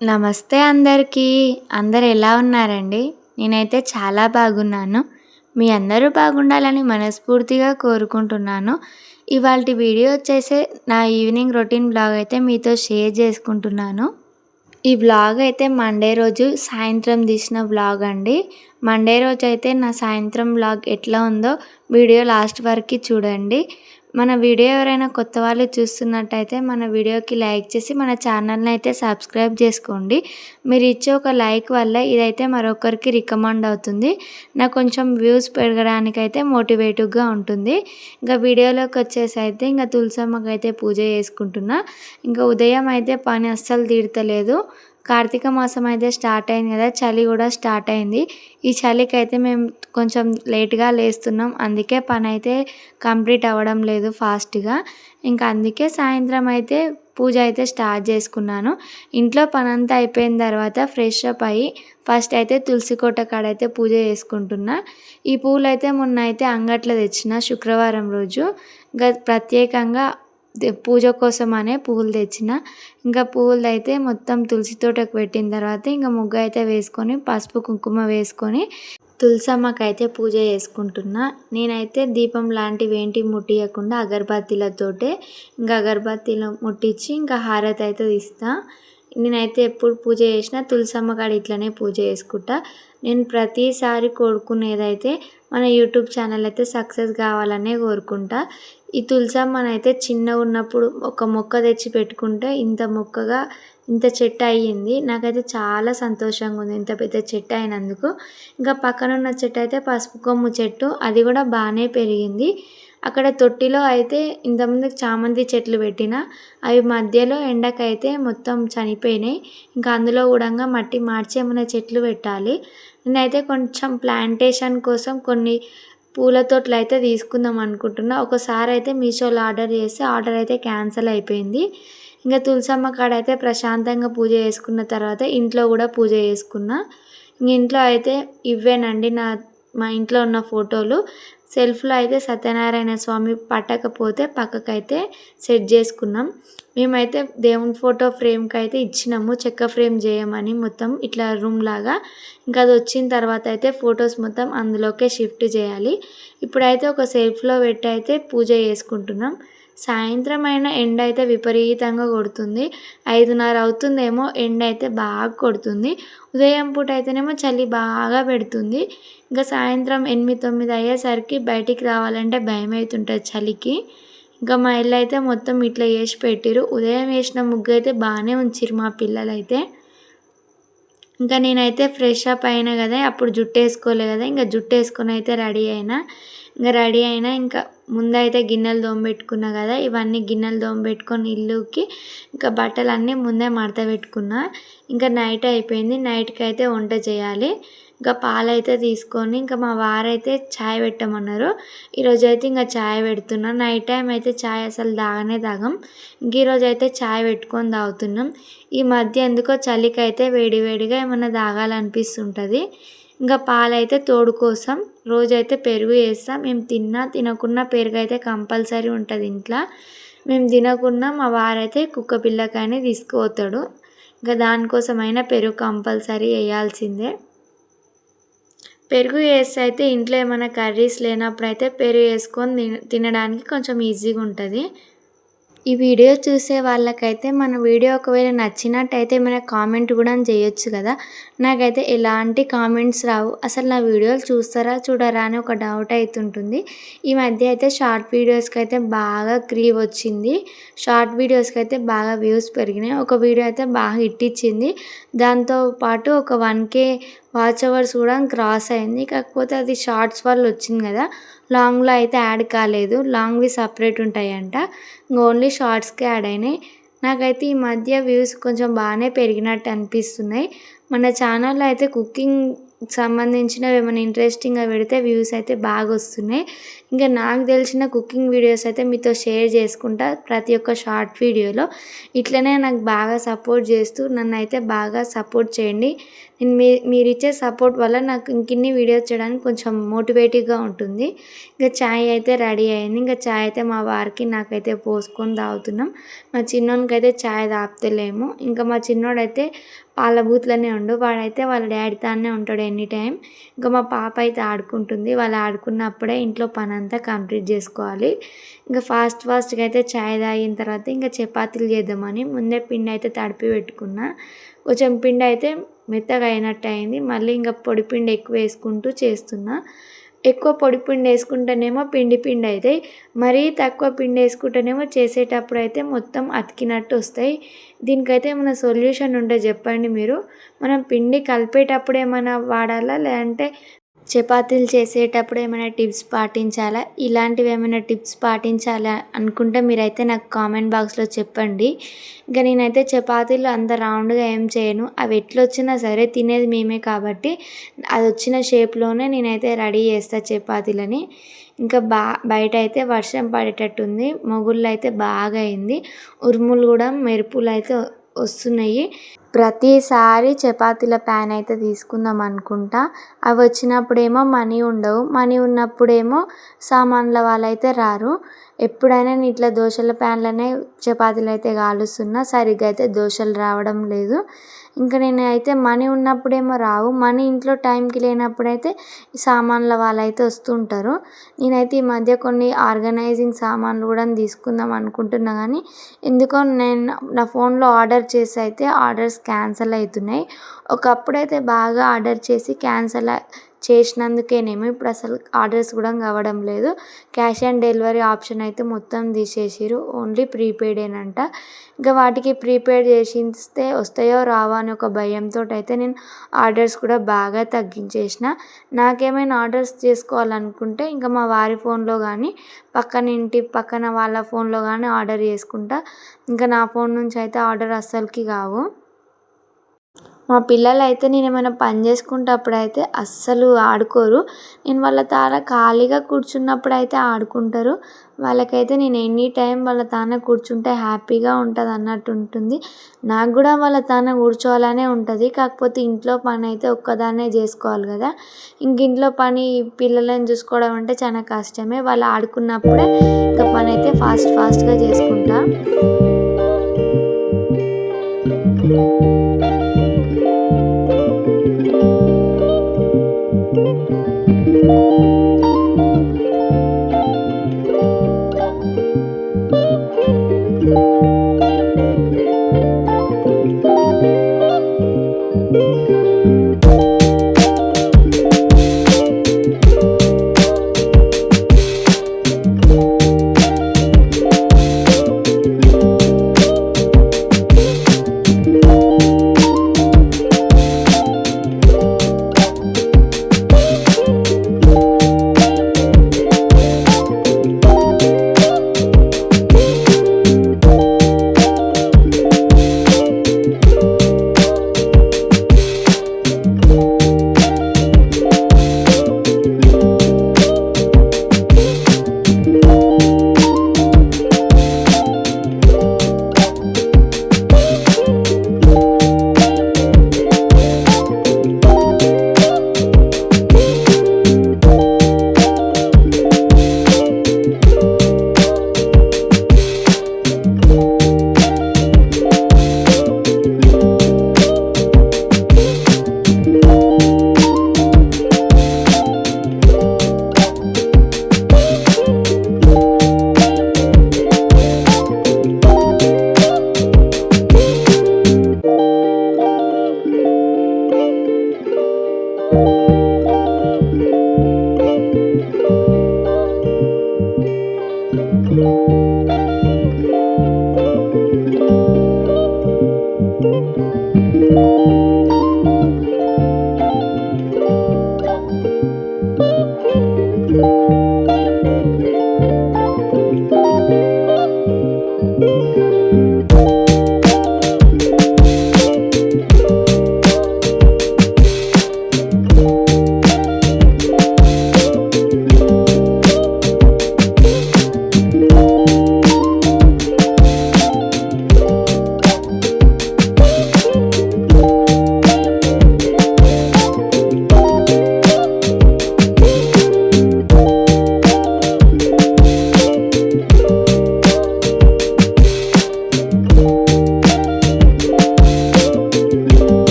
నమస్తే అందరికీ. అందరు ఎలా ఉన్నారండి? నేనైతే చాలా బాగున్నాను. మీ అందరూ బాగుండాలని మనస్ఫూర్తిగా కోరుకుంటున్నాను. ఇవాళ వీడియో వచ్చేసి నా ఈవినింగ్ రొటీన్ బ్లాగ్ అయితే మీతో షేర్ చేసుకుంటున్నాను. ఈ వ్లాగ్ అయితే మండే రోజు సాయంత్రం తీసిన వ్లాగ్ అండి. మండే రోజు అయితే నా సాయంత్రం వ్లాగ్ ఎట్లా ఉందో వీడియో లాస్ట్ వరకు చూడండి. మన వీడియో ఎవరైనా కొత్త వాళ్ళు చూస్తున్నట్టయితే మన వీడియోకి లైక్ చేసి మన ఛానల్ని అయితే సబ్స్క్రైబ్ చేసుకోండి. మీరు ఇచ్చే ఒక లైక్ వల్ల ఇదైతే మరొకరికి రికమెండ్ అవుతుంది. నాకు కొంచెం వ్యూస్ పెరగడానికి అయితే మోటివేటివ్గా ఉంటుంది. ఇంకా వీడియోలోకి వచ్చేసి అయితే ఇంకా తులసమ్మకి అయితే పూజ చేసుకుంటున్నా. ఇంకా ఉదయం అయితే పని అస్సలు తీడతలేదు కార్తీక మాసం అయితే స్టార్ట్ అయింది కదా చలి కూడా స్టార్ట్ అయింది. ఈ చలికి అయితే మేము కొంచెం లేట్గా లేస్తున్నాం. అందుకే పని అయితే కంప్లీట్ అవ్వడం లేదు ఫాస్ట్గా. ఇంకా అందుకే సాయంత్రం అయితే పూజ అయితే స్టార్ట్ చేసుకున్నాను. ఇంట్లో పనంతా అయిపోయిన తర్వాత ఫ్రెష్ అప్ అయ్యి ఫస్ట్ అయితే తులసి కోట కాడ అయితే పూజ చేసుకుంటున్నా. ఈ పూలు అయితే మొన్న అయితే అంగట్లో తెచ్చిన శుక్రవారం రోజు. గ ప్రత్యేకంగా పూజ కోసం అనే పువ్వులు తెచ్చిన. ఇంకా పువ్వులు అయితే మొత్తం తులసి తోటకు పెట్టిన తర్వాత ఇంకా ముగ్గు అయితే వేసుకొని పసుపు కుంకుమ వేసుకొని తులసమ్మకి అయితే పూజ చేసుకుంటున్నా. నేనైతే దీపం లాంటివి ఏంటి ముట్టియకుండా అగరబత్తీలతోటే ఇంకా అగరబత్తీలు ముట్టించి ఇంకా హారతి అయితే తీస్తాను నేనైతే ఎప్పుడు పూజ చేసినా తులసమ్మ కాడ ఇట్లనే పూజ చేసుకుంటా. నేను ప్రతిసారి కోరుకునేదైతే మన యూట్యూబ్ ఛానల్ అయితే సక్సెస్ కావాలనే కోరుకుంటా. ఈ తులసమ్మనైతే చిన్నగా ఉన్నప్పుడు ఒక మొక్క తెచ్చి పెట్టుకుంటే ఇంత మొక్కగా ఇంత చెట్టు అయ్యింది. నాకైతే చాలా సంతోషంగా ఉంది ఇంత పెద్ద చెట్టు అయినందుకు. ఇంకా పక్కన ఉన్న చెట్టు అయితే పసుపు కొమ్ము చెట్టు అది కూడా బాగానే పెరిగింది. అక్కడ తొట్టిలో అయితే ఇంతకుముందు చామంతి చెట్లు పెట్టిన అవి మధ్యలో ఎండకైతే మొత్తం చనిపోయినాయి. ఇంకా అందులో కూడా మట్టి మార్చి ఏమైనా చెట్లు పెట్టాలి. నేనైతే కొంచెం ప్లాంటేషన్ కోసం కొన్ని పూల తోటలు అయితే తీసుకుందాం అనుకుంటున్నా. ఒకసారి అయితే మీషోలో ఆర్డర్ చేస్తే ఆర్డర్ అయితే క్యాన్సిల్ అయిపోయింది. ఇంకా తులసమ్మ కాడ అయితే ప్రశాంతంగా పూజ చేసుకున్న తర్వాత ఇంట్లో కూడా పూజ చేసుకున్నా. ఇంట్లో అయితే ఇవ్వేనండి నా మా ఇంట్లో ఉన్న ఫోటోలు. సెల్ఫ్లో అయితే సత్యనారాయణ స్వామి పట్టకపోతే పక్కకైతే సెట్ చేసుకున్నాం. మేమైతే దేవుని ఫోటో ఫ్రేమ్కి అయితే ఇచ్చినాము. చెక్క ఫ్రేమ్ చేయమని మొత్తం ఇట్లా రూమ్ లాగా. ఇంకా అది వచ్చిన తర్వాత అయితే ఫొటోస్ మొత్తం అందులోకే షిఫ్ట్ చేయాలి. ఇప్పుడైతే ఒక సెల్ఫ్లో పెట్టి అయితే పూజ చేసుకుంటున్నాం. సాయంత్రం అయినా ఎండ అయితే విపరీతంగా కొడుతుంది. ఐదున్నర అవుతుందేమో ఎండ అయితే బాగా కొడుతుంది. ఉదయం పూట అయితేనేమో చలి బాగా పెడుతుంది. ఇంకా సాయంత్రం ఎనిమిది తొమ్మిది అయ్యేసరికి బయటికి రావాలంటే భయం అవుతుంటుంది చలికి. ఇంకా మా ఇల్లు అయితే మొత్తం ఇట్లా వేసి పెట్టిరు ఉదయం వేసిన ముగ్గు అయితే బాగానే ఉంచిరు మా పిల్లలైతే. ఇంకా నేనైతే ఫ్రెష్ అప్ అయినా కదా అప్పుడు జుట్టు వేసుకోలే కదా ఇంకా జుట్టు వేసుకొని అయితే రెడీ అయినా. ఇంకా రెడీ అయినా ఇంకా ముందైతే గిన్నెలు దోమబెట్టుకున్నా కదా ఇవన్నీ గిన్నెలు దోమబెట్టుకొని ఇల్లుకి ఇంకా బట్టలు అన్నీ ముందే మడత పెట్టుకున్నా. ఇంకా నైట్ అయిపోయింది నైట్కి అయితే వంట చేయాలి. ఇంకా పాలైతే తీసుకొని ఇంకా మా వారైతే ఛాయ్ పెట్టమన్నారు. ఈరోజు అయితే ఇంకా ఛాయ్ పెడుతున్నాం. నైట్ టైం అయితే ఛాయ్ అసలు తాగనే తాగం. ఇంక ఈరోజు అయితే ఛాయ్ పెట్టుకొని తాగుతున్నాం. ఈ మధ్య ఎందుకో చలికైతే వేడివేడిగా ఏమైనా తాగాలనిపిస్తుంటుంది. ఇంకా పాలైతే తోడు కోసం రోజైతే పెరుగు వేస్తాం మేము తిన్నా తినకున్నా పెరుగు అయితే కంపల్సరీ ఉంటుంది ఇంట్లో. మేము తినకున్నా మా వారైతే కుక్క పిల్లకైనా తీసుకుపోతాడు. ఇంకా దానికోసమైనా పెరుగు కంపల్సరీ వేయాల్సిందే పెరుగు వేస్తే అయితే ఇంట్లో ఏమైనా కర్రీస్ లేనప్పుడు అయితే పెరుగు వేసుకొని తినడానికి కొంచెం ఈజీగా ఉంటుంది ఈ వీడియో చూసే వాళ్ళకైతే మన వీడియో ఒకవేళ నచ్చినట్టయితే మన కామెంట్ కూడా చేయొచ్చు కదా. నాకైతే ఎలాంటి కామెంట్స్ రావు. అసలు నా వీడియోలు చూస్తారా చూడరా అని ఒక డౌట్ అవుతుంటుంది ఈ మధ్య అయితే షార్ట్ వీడియోస్కి అయితే బాగా క్రీవ్ వచ్చింది. షార్ట్ వీడియోస్కి అయితే బాగా వ్యూస్ పెరిగినాయి. ఒక వీడియో అయితే బాగా హిట్ ఇచ్చింది. దాంతో పాటు ఒక వన్ కే వాచ్ అవర్స్ కూడా క్రాస్ అయింది. కాకపోతే అది షార్ట్స్ వల్ల వచ్చింది కదా. లాంగ్లో అయితే యాడ్ కాలేదు. లాంగ్వి సపరేట్ ఉంటాయంట. ఓన్లీ షార్ట్స్కే యాడ్ అయినాయి. నాకైతే ఈ మధ్య వ్యూస్ కొంచెం బాగానే పెరిగినట్టు అనిపిస్తున్నాయి. మన ఛానల్లో అయితే కుకింగ్ సంబంధించినవి ఏమైనా ఇంట్రెస్టింగ్గా పెడితే వ్యూస్ అయితే బాగా వస్తున్నాయి. ఇంకా నాకు తెలిసిన కుకింగ్ వీడియోస్ అయితే మీతో షేర్ చేసుకుంటా ప్రతి ఒక్క షార్ట్ వీడియోలో ఇట్లనే నాకు బాగా సపోర్ట్ చేస్తూ నన్ను అయితే బాగా సపోర్ట్ చేయండి. నేను మీ మీరు ఇచ్చే సపోర్ట్ వల్ల నాకు ఇంకిన్ని వీడియోస్ చేయడానికి కొంచెం మోటివేటివ్గా ఉంటుంది. ఇంకా ఛాయ్ అయితే రెడీ అయింది. ఇంకా ఛాయ్ అయితే మా వారికి నాకైతే పోసుకొని తాగుతున్నాం. మా చిన్నోనికి అయితే ఛాయ్ తాపుతలేము ఇంకా మా చిన్నోడైతే వాళ్ళ బూత్లోనే ఉండు. వాడైతే వాళ్ళ డాడీ తానే ఉంటాడు ఎనీ టైం. ఇంకా మా పాప అయితే ఆడుకుంటుంది. వాళ్ళు ఆడుకున్నప్పుడే ఇంట్లో పని అంతా కంప్లీట్ చేసుకోవాలి. ఇంకా ఫాస్ట్ ఫాస్ట్గా అయితే చాయ్ తాగిన తర్వాత ఇంకా చపాతీలు చేద్దామని ముందే పిండి అయితే తడిపి పెట్టుకున్నా. కొంచెం పిండి అయితే మెత్తగా అయినట్టు అయింది. మళ్ళీ ఇంకా పొడి పిండి ఎక్కువ వేసుకుంటూ చేస్తున్నా. ఎక్కువ పొడి పిండి వేసుకుంటేనేమో పిండి పిండి అవుతాయి. మరీ తక్కువ పిండి వేసుకుంటేనేమో చేసేటప్పుడు అయితే మొత్తం అతికినట్టు వస్తాయి. దీనికైతే ఏమైనా సొల్యూషన్ ఉంటే చెప్పండి మీరు. మనం పిండి కలిపేటప్పుడు ఏమైనా వాడాలా? లేదంటే చపాతీలు చేసేటప్పుడు ఏమైనా టిప్స్ పాటించాలా? ఇలాంటివి ఏమైనా టిప్స్ పాటించాలా అనుకుంటే మీరైతే నాకు కామెంట్ బాక్స్లో చెప్పండి. ఇంకా నేనైతే చపాతీలు అంత రౌండ్గా ఏం చేయను. అవి ఎట్లా వచ్చినా సరే తినేది మేమే కాబట్టి అది వచ్చిన షేప్లోనే నేనైతే రెడీ చేస్తా చపాతీలని. ఇంకా బా బయట అయితే వర్షం పడేటట్టుంది. మొగుళ్ళు అయితే బాగా అయింది. ఉరుములు కూడా మెరుపులు అయితే వస్తున్నాయి. ప్రతిసారి చపాతీల ప్యాన్ అయితే తీసుకుందాం అనుకుంటా. అవి వచ్చినప్పుడేమో మనీ ఉండవు. మనీ ఉన్నప్పుడేమో సామాన్ల వాళ్ళు అయితే రారు. ఎప్పుడైనా నేను ఇట్లా దోశల ప్యాన్లనే చపాతీలు అయితే కాలుస్తున్నా. సరిగ్గా అయితే దోశలు రావడం లేదు. ఇంకా నేను అయితే మనీ ఉన్నప్పుడేమో రావు. మనీ ఇంట్లో టైంకి లేనప్పుడైతే సామాన్ల వాళ్ళు అయితే వస్తుంటారు. నేనైతే ఈ మధ్య కొన్ని ఆర్గనైజింగ్ సామాన్లు కూడా తీసుకుందాం అనుకుంటున్నా కానీ ఎందుకో నేను నా ఫోన్లో ఆర్డర్ చేసి అయితే ఆర్డర్స్ క్యాన్సిల్ అవుతున్నాయి. ఒకప్పుడైతే బాగా ఆర్డర్ చేసి క్యాన్సిల్ చేసినందుకేనేమో ఇప్పుడు అసలు ఆర్డర్స్ కూడా కావడం లేదు. క్యాష్ ఆన్ డెలివరీ ఆప్షన్ అయితే మొత్తం తీసేసారు ఓన్లీ ప్రీపెయిడేనంట. ఇంకా వాటికి ప్రీపెయిడ్ చేసిస్తే వస్తాయో రావో అని ఒక భయంతో అయితే నేను ఆర్డర్స్ కూడా బాగా తగ్గించేసిన. నాకేమైనా ఆర్డర్స్ చేసుకోవాలనుకుంటే ఇంకా మా వారి ఫోన్లో కానీ పక్కన ఇంటి పక్కన వాళ్ళ ఫోన్లో కానీ ఆర్డర్ చేసుకుంటా. ఇంకా నా ఫోన్ నుంచి అయితే ఆర్డర్ అస్సలకి కావు. మా పిల్లలు అయితే నేను ఏమైనా పని చేసుకునేటప్పుడు అయితే అస్సలు ఆడుకోరు. నేను వాళ్ళ తాన ఖాళీగా కూర్చున్నప్పుడు అయితే ఆడుకుంటారు. వాళ్ళకైతే నేను ఎనీ టైం వాళ్ళ తాన కూర్చుంటే హ్యాపీగా ఉంటుంది అన్నట్టు ఉంటుంది. నాకు కూడా వాళ్ళ తాన కూర్చోవాలనే ఉంటుంది. కాకపోతే ఇంట్లో పని అయితే ఒక్కదాన్నే చేసుకోవాలి కదా. ఇంక ఇంట్లో పని పిల్లలను చూసుకోవడం అంటే చాలా కష్టమే. వాళ్ళు ఆడుకున్నప్పుడే ఇంకా పని అయితే ఫాస్ట్ ఫాస్ట్గా చేసుకుంటా.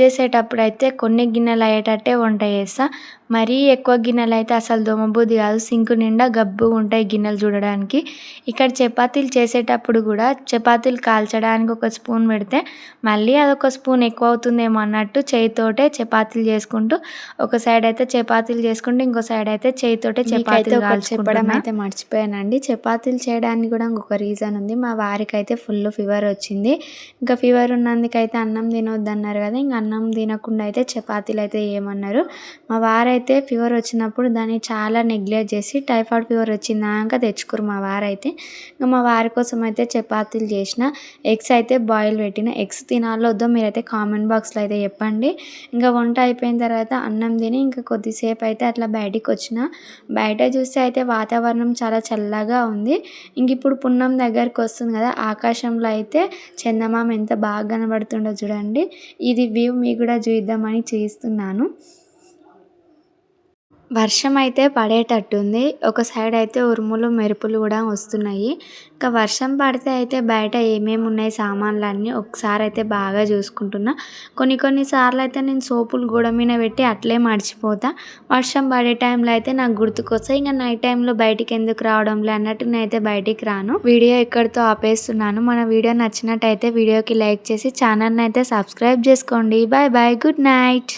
చేసేటప్పుడు అయితే కొన్ని గిన్నెలు అయ్యేటట్టే వంట చేస్తా. మరీ ఎక్కువ గిన్నెలు అయితే అసలు దోమబుద్ధి కాదు. సింకు నిండా గబ్బు ఉంటాయి గిన్నెలు చూడడానికి. ఇక్కడ చపాతీలు చేసేటప్పుడు కూడా చపాతీలు కాల్చడానికి ఒక స్పూన్ పెడితే మళ్ళీ అదొక స్పూన్ ఎక్కువ అవుతుందేమో అన్నట్టు చేయితోటే చపాతీలు చేసుకుంటూ ఒక సైడ్ అయితే చపాతీలు చేసుకుంటూ ఇంకో సైడ్ అయితే చేయితోటే చపాతీలు చెప్పడం అయితే మర్చిపోయానండి. చపాతీలు చేయడానికి కూడా ఇంకొక రీజన్ ఉంది. మా వారికి అయితే ఫుల్ ఫీవర్ వచ్చింది. ఇంకా ఫీవర్ ఉన్నందుకైతే అన్నం తినొద్దు అన్నారు కదా ఇంకా అన్నం తినకుండా అయితే చపాతీలు అయితే ఏమన్నారు. మా వారైతే అయితే ఫీవర్ వచ్చినప్పుడు దాన్ని చాలా నెగ్లెక్ట్ చేసి టైఫాయిడ్ ఫీవర్ వచ్చిందాక తెచ్చుకోరు మా వారైతే. ఇంకా మా వారి కోసం అయితే చపాతీలు చేసిన ఎగ్స్ అయితే బాయిల్ పెట్టిన. ఎగ్స్ తినాలో వద్దో మీరైతే కామెంట్ బాక్స్లో అయితే చెప్పండి. ఇంకా వంట అయిపోయిన తర్వాత అన్నం తిని ఇంకా కొద్దిసేపు అయితే అట్లా బయటికి వచ్చిన. బయట చూస్తే అయితే వాతావరణం చాలా చల్లగా ఉంది. ఇంక ఇప్పుడు పున్నం దగ్గరికి వస్తుంది కదా ఆకాశంలో అయితే చందమామ ఎంత బాగా కనబడుతుండో చూడండి. ఇది వ్యూ మీకు కూడా చూద్దామని చేస్తున్నాను. వర్షం అయితే పడేటట్టుంది. ఒక సైడ్ అయితే ఉరుములు మెరుపులు కూడా వస్తున్నాయి. ఇంకా వర్షం పడితే అయితే బయట ఏమేమి ఉన్నాయి సామాన్లు అన్నీ ఒకసారి అయితే బాగా చూసుకుంటున్నా. కొన్ని కొన్ని సార్లు అయితే నేను సోపులు గోడ మీద పెట్టి అట్లే మర్చిపోతా. వర్షం పడే టైంలో అయితే నాకు గుర్తుకొస్తాయి. ఇంకా నైట్ టైంలో బయటికి ఎందుకు రావడంలే అన్నట్టు నేనైతే బయటికి రాను. వీడియో ఇక్కడితో ఆపేస్తున్నాను. మన వీడియో నచ్చినట్టయితే వీడియోకి లైక్ చేసి ఛానల్ని అయితే సబ్స్క్రైబ్ చేసుకోండి. Bye bye. Good night.